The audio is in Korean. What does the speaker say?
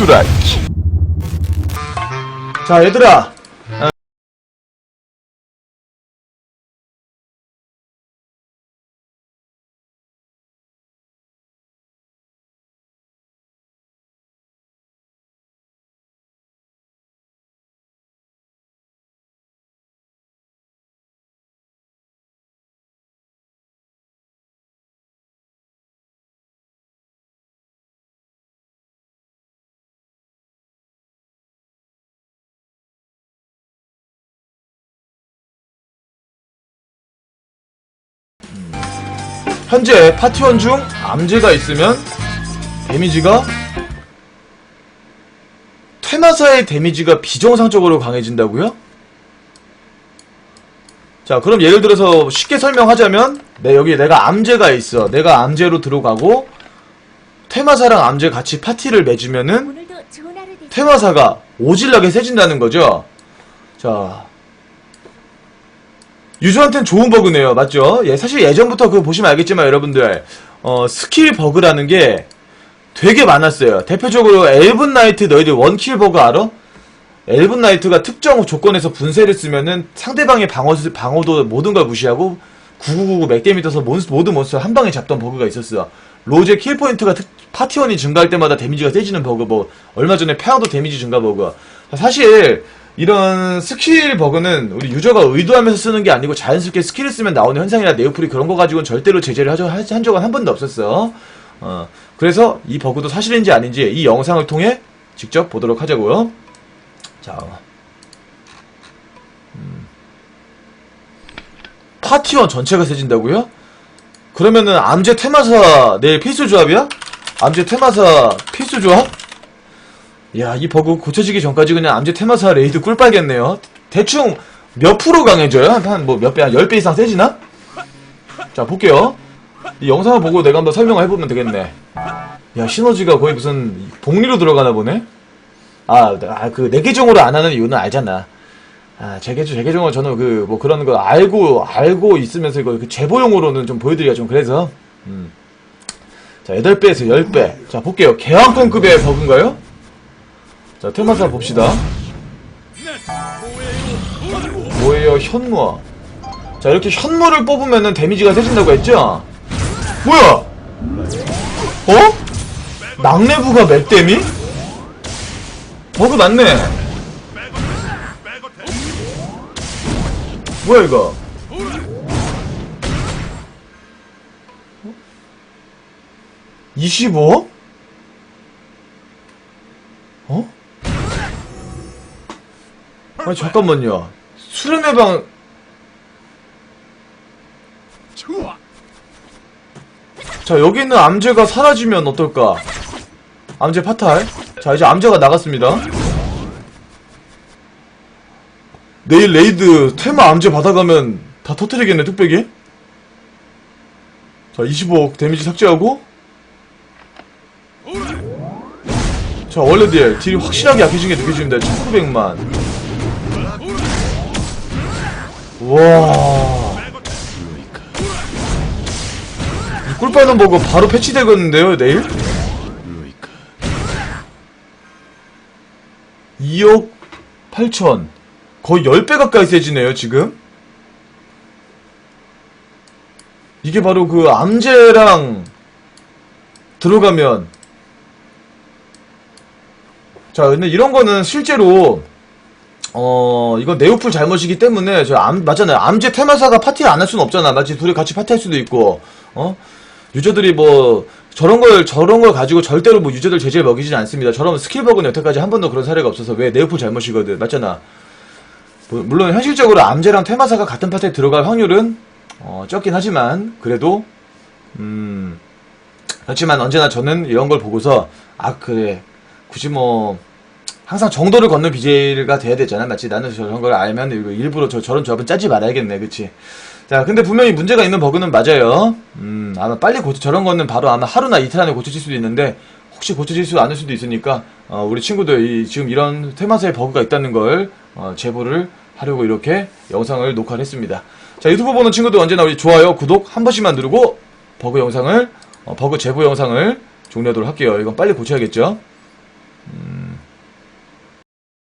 스트라이크 자 얘들아 현재 파티원 중 암제가 있으면 데미지가 퇴마사의 데미지가 비정상적으로 강해진다고요? 자 그럼 예를 들어서 쉽게 설명하자면 내 여기 내가 암제가 있어 내가 암제로 들어가고 퇴마사랑 암제 같이 파티를 맺으면은. 퇴마사가 오질나게 세진다는 거죠. 자. 유저한텐 좋은 버그네요. 맞죠? 예, 사실 예전부터 그거 보시면 알겠지만 여러분들, 어, 스킬 버그라는 게 되게 많았어요. 대표적으로 엘븐 나이트 너희들 원킬 버그 알아? 엘븐 나이트가 특정 조건에서 분쇄를 쓰면은 상대방의 방어, 방어도 모든 걸 무시하고 9999 맥데미 떠서 몬스, 모든 몬스터 한 방에 잡던 버그가 있었어. 로제 킬 포인트가 특- 파티원이 증가할 때마다 데미지가 세지는 버그, 뭐, 얼마 전에 페아도 데미지 증가 버그. 사실, 이런 스킬 버그는 우리 유저가 의도하면서 쓰는 게 아니고 자연스럽게 스킬을 쓰면 나오는 현상이라 네오플이 그런 거 가지고는 절대로 제재를 한 적은 한 번도 없었어. 어, 그래서 이 버그도 사실인지 아닌지 이 영상을 통해 직접 보도록 하자고요. 자, 음. 파티원 전체가 세진다고요? 그러면은 암제 테마사 내일 필수 조합이야? 암제 테마사 필수 조합? 야, 이 버그 고쳐지기 전까지 그냥 암제 테마사 레이드 꿀빨겠네요. 대충 몇 프로 강해져요? 한, 한, 뭐, 몇 배, 한 10배 이상 세지나? 자, 볼게요. 이 영상을 보고 내가 한번 설명을 해보면 되겠네. 야, 시너지가 거의 무슨 복리로 들어가나 보네? 아, 아, 그, 내 계정으로 안 하는 이유는 알잖아. 아, 제 계정, 제 계정은 저는 그, 뭐 그런 거 알고, 알고 있으면서 이거 그 제보용으로는 좀 보여드리기가 좀 그래서, 음. 자, 8배에서 10배. 자, 볼게요. 개왕권급의 버그인가요? 자, 테마사 봅시다. 뭐예요, 현무. 자, 이렇게 현무를 뽑으면은 데미지가 세진다고 했죠? 뭐야? 어? 낙내부가 맵데미? 버그 맞네. 뭐야, 이거? 25? 아니 잠깐만요. 수련의 방 자, 여기 있는 암제가 사라지면 어떨까? 암제 파탈. 자, 이제 암제가 나갔습니다. 내일 레이드 테마 암제 받아가면 다 터트리겠네, 뚝배기? 자, 25억 데미지 삭제하고. 자, 원래 딜. 딜이 확실하게 약해진 게 느껴집니다. 1900만. 와. 이 꿀빨던 버그 바로 패치되겠는데요, 내일? 루이카 2억 8천. 거의 10배 가까이 세지네요, 지금. 이게 바로 그 암제랑 들어가면 자, 근데 이런 거는 실제로 어, 이건 네오플 잘못이기 때문에 저 암, 맞잖아요. 암제 테마사가 파티 안할 수는 없잖아. 마치 둘이 같이 파티 할 수도 있고. 어? 유저들이 뭐 저런 걸 저런 걸 가지고 절대로 뭐 유저들 제재를 먹이진 않습니다. 저런 스킬 버그는 여태까지 한 번도 그런 사례가 없어서 왜 네오플 잘못이거든. 맞잖아. 뭐, 물론 현실적으로 암제랑 테마사가 같은 파티에 들어갈 확률은 어, 적긴 하지만 그래도 음 그렇지만 언제나 저는 이런 걸 보고서 아 그래 굳이 뭐 항상 정도를 걷는 BJ가 돼야 되잖아. 마치 나는 저런 걸 알면 일부러 저, 저런 조합은 짜지 말아야겠네. 그치? 자 근데 분명히 문제가 있는 버그는 맞아요. 음 아마 빨리 고쳐 저런 거는 바로 아마 하루나 이틀 안에 고쳐질 수도 있는데 혹시 고쳐질 수 않을 수도 있으니까 어, 우리 친구들 이, 지금 이런 테마사의 버그가 있다는 걸 어, 제보를 하려고 이렇게 영상을 녹화를 했습니다. 자 유튜브 보는 친구들 언제나 우리 좋아요 구독 한 번씩만 누르고 버그 영상을 어, 버그 제보 영상을 종료하도록 할게요. 이건 빨리 고쳐야겠죠